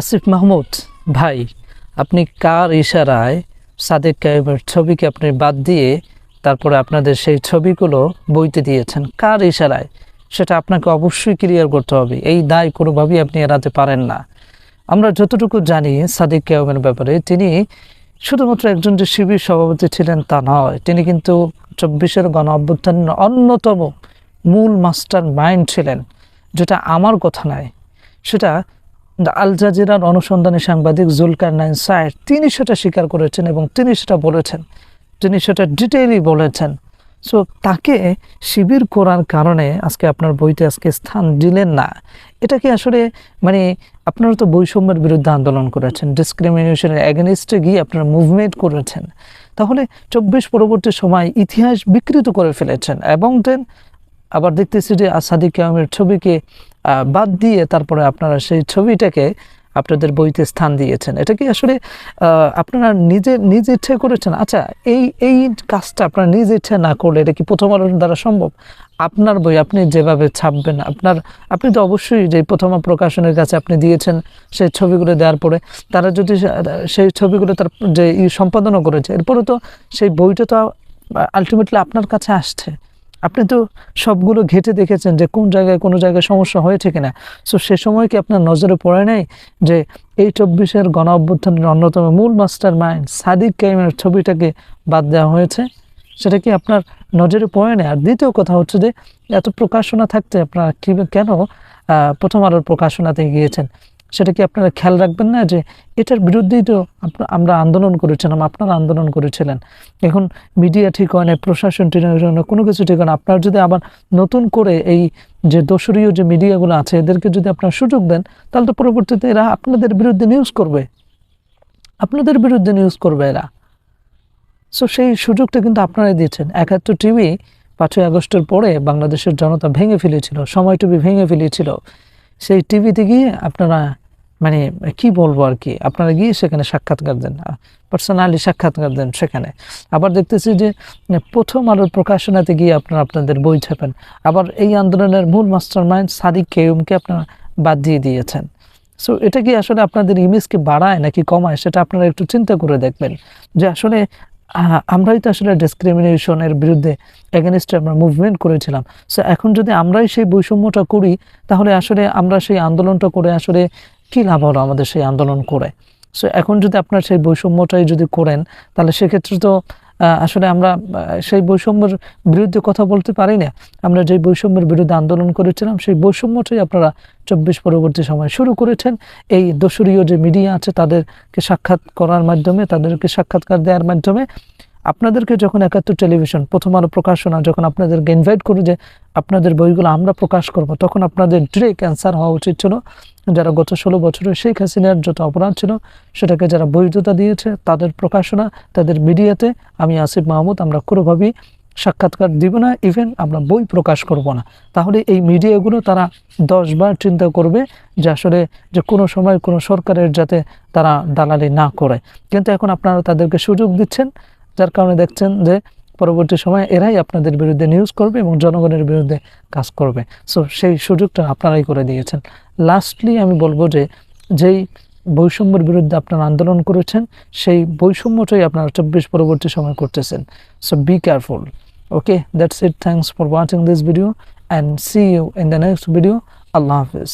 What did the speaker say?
আসিফ মাহমুদ, ভাই, আপনি কার ইশারায় সাদেক কায়েমের ছবিকে আপনি বাদ দিয়ে তারপরে আপনাদের সেই ছবিগুলো বইতে দিয়েছেন? কার ইশারায়? সেটা আপনাকে অবশ্যই ক্লিয়ার করতে হবে। এই দায় কোনোভাবেই আপনি এড়াতে পারেন না। আমরা যতটুকু জানি সাদিক কায়েমের ব্যাপারে, তিনি শুধুমাত্র একজন যে শিবির সভাপতি ছিলেন তা নয়, তিনি কিন্তু চব্বিশের গণ অভ্যুত্থানের অন্যতম মূল মাস্টার মাইন্ড ছিলেন, যেটা আমার কথা নয়। সেটা আল জাজিরার অনুসন্ধানী সাংবাদিক জুলকার নাইন সায়ের তিনি সেটা স্বীকার করেছেন এবং তিনি সেটা বলেছেন। তিনি সেটা ডিটেইলি বলেছেন। সো তাকে শিবির করার কারণে আজকে আপনার বইতে আজকে স্থান দিলেন না। এটা কি আসলে মানে আপনারা তো বৈষম্যের বিরুদ্ধে আন্দোলন করেছেন ডিসক্রিমিনেশনের অ্যাগেনিস্টে গিয়ে আপনারা মুভমেন্ট করেছেন। তাহলে চব্বিশ পরবর্তী সময় ইতিহাস বিকৃত করে ফেলেছেন এবং দেন আবার দেখতেছি যে আসাদি কেয়ামের ছবিকে বাদ দিয়ে তারপরে আপনারা সেই ছবিটাকে আপনাদের বইতে স্থান দিয়েছেন। এটা কি আসলে আপনারা নিজে, নিজ ইচ্ছে করেছেন? আচ্ছা এই এই কাজটা আপনারা নিজ ইচ্ছে না করলে এটা কি প্রথম আলোর দ্বারা সম্ভব? আপনার বই আপনি যেভাবে ছাপবেন, আপনার, আপনি তো অবশ্যই যে প্রথম প্রকাশনের কাছে আপনি দিয়েছেন সেই ছবিগুলো দেওয়ার পরে, তারা যদি সেই ছবিগুলো তার যে ই সম্পাদনও করেছে, এরপরে তো সেই বইটা তো আলটিমেটলি আপনার কাছে আসছে। আপনি তো সবগুলো ঘেটে দেখেছেন যে কোন জায়গায় কোনো জায়গায় সমস্যা হয়েছে কিনা। সো সে সময় কি আপনার নজরে পড়ে নাই যে এই চব্বিশের গণ অভ্যুত্থানের অন্যতম মূল মাস্টার মাইন্ড সাদিক কাইমের ছবিটাকে বাদ দেওয়া হয়েছে? সেটা কি আপনার নজরে পড়ে নেই? আর দ্বিতীয় কথা হচ্ছে যে এত প্রকাশনা থাকতে আপনারা কি কেন প্রথম আলোর প্রকাশনাতে গিয়েছেন? সেটা কি আপনারা খেয়াল রাখবেন না যে এটার বিরুদ্ধেই তো আমরা আন্দোলন করেছিলাম, আপনারা আন্দোলন করেছিলেন। এখন মিডিয়া ঠিক হয় না প্রশাসন ঠিক হয় না কোনো কিছু ঠিক হয় না আপনারা যদি আবার নতুন করে এই যে দোসরীয় যে মিডিয়াগুলো আছে, এদেরকে যদি আপনারা সুযোগ দেন, তাহলে তো পরবর্তীতে এরা আপনাদের বিরুদ্ধে নিউজ করবে। আপনাদের বিরুদ্ধে নিউজ করবে এরা। সো সেই সুযোগটা কিন্তু আপনারাই দিয়েছেন। একাত্তর টিভি পাঁচই আগস্টের পরে বাংলাদেশের জনতা ভেঙে ফেলেছিল, সময় টিভি ভেঙে ফেলেছিল। সেই টিভিতে গিয়ে আপনারা মানে কি বলব আর কি? আপনারা গিয়ে সেখানে সাক্ষাৎকার দেন। পার্সোনালি সাক্ষাৎকার দেন সেখানে। আবার দেখতেছি যে প্রথম আলোর প্রকাশনাতে গিয়ে আপনারা আপনাদের বই ছাপেন। আবার এই আন্দোলনের মূল মাস্টার মাইন্ড সাদিক কেয়ুমকে আপনারা বাদ দিয়ে দিয়েছেন। সো এটা কি আসলে আপনাদের ইমেজকে বাড়ায় নাকি কমায় সেটা আপনারা একটু চিন্তা করে দেখবেন। যে আসলে আমরাই তো আসলে ডিসক্রিমিনেশনের বিরুদ্ধে এগেনস্টে আমরা মুভমেন্ট করেছিলাম। সো এখন যদি আমরাই সেই বৈষম্যটা করি, তাহলে আসলে আমরা সেই আন্দোলনটা করে আসলে কী লাভ হলো আমাদের সেই আন্দোলন করে? সো এখন যদি আপনার সেই বৈষম্যটাই যদি করেন, তাহলে সেক্ষেত্রে তো আসলে আমরা সেই বৈষম্যের বিরুদ্ধে কথা বলতে পারি না। আমরা যে বৈষম্যের বিরুদ্ধে আন্দোলন করেছিলাম, সেই বৈষম্যটাই আপনারা চব্বিশ পরবর্তী সময় শুরু করেছেন। এই দোসরীয় যে মিডিয়া আছে, তাদেরকে সাক্ষাৎ করার মাধ্যমে, তাদেরকে সাক্ষাৎকার দেওয়ার মাধ্যমে আপনাদেরকে যখন একাত্তর টেলিভিশন, প্রথম আলো প্রকাশনা, যখন আপনাদেরকে ইনভাইট করে যে আপনাদের বইগুলো আমরা প্রকাশ করব, তখন আপনাদের ডিরেক্ট অ্যান্সার হওয়া উচিত ছিল যারা গত ষোলো বছরে শেখ হাসিনার যত অপরাধ ছিল, সেটাকে যারা বৈধতা দিয়েছে, তাদের প্রকাশনা, তাদের মিডিয়াতে আমি আসিফ মাহমুদ, আমরা কোনোভাবেই সাক্ষাৎকার দিব না ইভেন আমরা বই প্রকাশ করব না। তাহলে এই মিডিয়াগুলো তারা দশবার চিন্তা করবে যে আসলে যে কোনো সময় কোনো সরকারের যাতে তারা দালালি না করে। কিন্তু এখন আপনারা তাদেরকে সুযোগ দিচ্ছেন যার কারণে দেখছেন যে পরবর্তী সময়ে এরাই আপনাদের বিরুদ্ধে নিউজ করবে এবং জনগণের বিরুদ্ধে কাজ করবে। সো সেই সুযোগটা আপনারাই করে দিয়েছেন। লাস্টলি আমি বলব যে যেই বৈষম্যের বিরুদ্ধে আপনারা আন্দোলন করেছেন, সেই বৈষম্যটাই আপনারা চব্বিশ পরবর্তী সময় করতেছেন। So be careful okay that's it thanks for watching this video and see you in the next video Allah Hafiz.